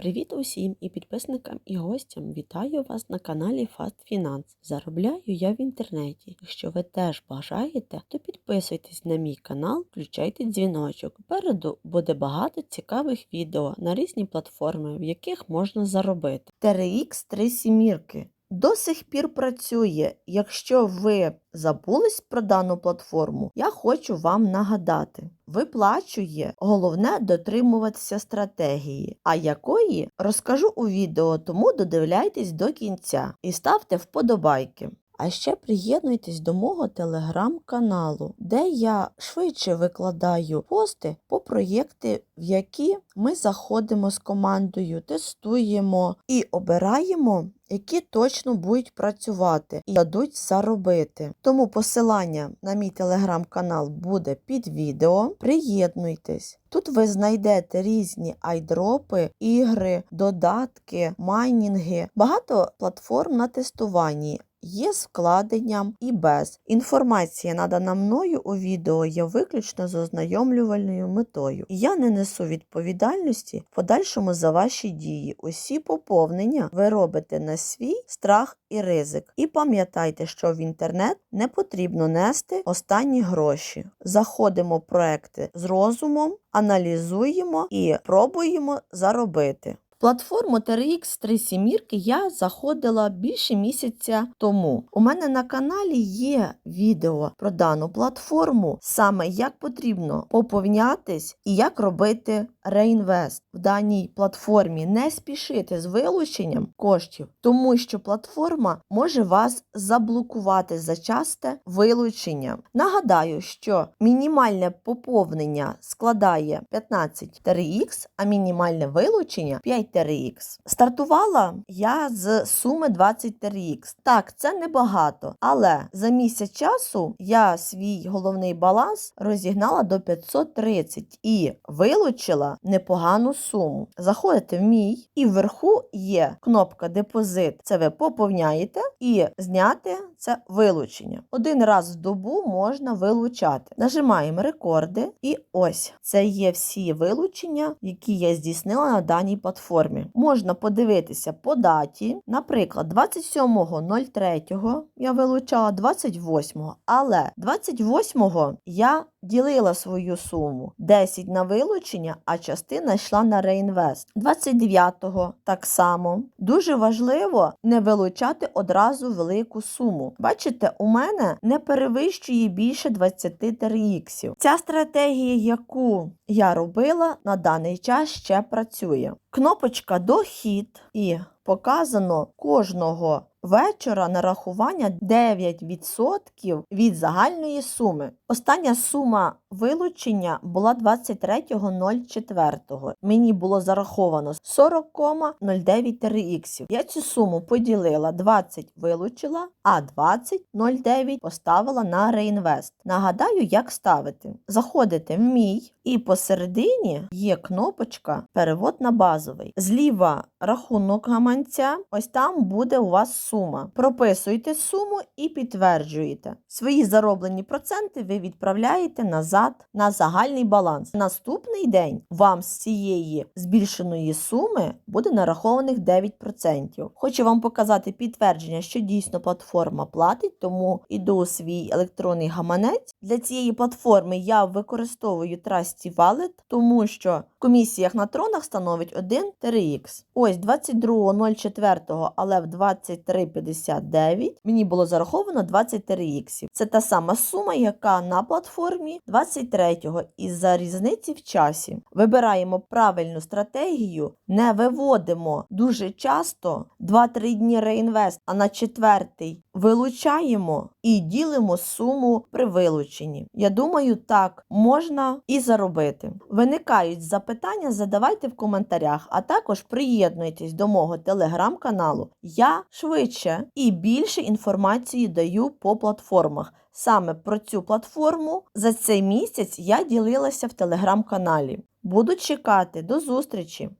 Привіт усім і підписникам і гостям. Вітаю вас на каналі Fast Finance. Заробляю я в інтернеті. Якщо ви теж бажаєте, то підписуйтесь на мій канал, включайте дзвіночок. Попереду буде багато цікавих відео на різні платформи, в яких можна заробити. TRX 3 сімірки. До сих пір працює. Якщо ви забулись про дану платформу, я хочу вам нагадати. Виплачує, головне дотримуватися стратегії, а якої розкажу у відео, тому додивляйтесь до кінця і ставте вподобайки. А ще приєднуйтесь до мого телеграм-каналу, де я швидше викладаю пости по проєкти, в які ми заходимо з командою, тестуємо і обираємо, які точно будуть працювати і дадуть заробити. Тому посилання на мій телеграм-канал буде під відео. Приєднуйтесь. Тут ви знайдете різні айдропи, ігри, додатки, майнінги, багато платформ на тестуванні. Є з вкладенням і без. Інформація, надана мною у відео, є виключно з ознайомлювальною метою. Я не несу відповідальності в подальшому за ваші дії. Усі поповнення ви робите на свій страх і ризик. І пам'ятайте, що в інтернет не потрібно нести останні гроші. Заходимо проекти з розумом, аналізуємо і пробуємо заробити. Платформу TRX 3 сімірки я заходила більше місяця тому. У мене на каналі є відео про дану платформу, саме як потрібно поповнятись і як робити реінвест в даній платформі. Не спішити з вилученням коштів, тому що платформа може вас заблокувати за часте вилучення. Нагадаю, що мінімальне поповнення складає 15 TRX, а мінімальне вилучення 5 TRX. Стартувала я з суми 20 TRX. Так, це небагато, але за місяць часу я свій головний баланс розігнала до 530 і вилучила непогану суму. Заходите в мій, і вверху є кнопка депозит. Це ви поповняєте і зняти це вилучення. Один раз в добу можна вилучати. Нажимаємо рекорди, і ось це є всі вилучення, які я здійснила на даній платформі. Можна подивитися по даті, наприклад, 27.03 я вилучала 28-го, але 28-го я ділила свою суму 10 на вилучення, а частина йшла на реінвест. 29-го так само. Дуже важливо не вилучати одразу велику суму. Бачите, у мене не перевищує більше 20 TRX. Ця стратегія, яку я робила на даний час, ще працює. Кнопочка Дохід і показано кожного вечора нарахування 9% від загальної суми. Остання сума вилучення була 23.04. Мені було зараховано 40,09 TRX. Я цю суму поділила, 20 вилучила, а 20,09 поставила на реінвест. Нагадаю, як ставити. Заходите в мій, і посередині є кнопочка Перевод на базовий. Зліва рахунок гаманця, ось там буде у вас сума. Прописуєте суму і підтверджуєте. Свої зароблені проценти ви відправляєте назад на загальний баланс. Наступний день вам з цієї збільшеної суми буде нарахованих 9%. Хочу вам показати підтвердження, що дійсно платформа платить, тому іду у свій електронний гаманець. Для цієї платформи я використовую Trusty Wallet, тому що комісіях на тронах становить 1 TRX. Ось 22.04, але в 23.59 мені було зараховано 20 TRX. Це та сама сума, яка на платформі 23-го із-за різниці в часі. Вибираємо правильну стратегію, не виводимо дуже часто 2-3 дні реінвест, а на четвертий вилучаємо і ділимо суму при вилученні. Я думаю, так можна і заробити. Виникають запитання, задавайте в коментарях, а також приєднуйтесь до мого телеграм-каналу. Я швидше і більше інформації даю по платформах. Саме про цю платформу за цей місяць я ділилася в телеграм-каналі. Буду чекати до зустрічі!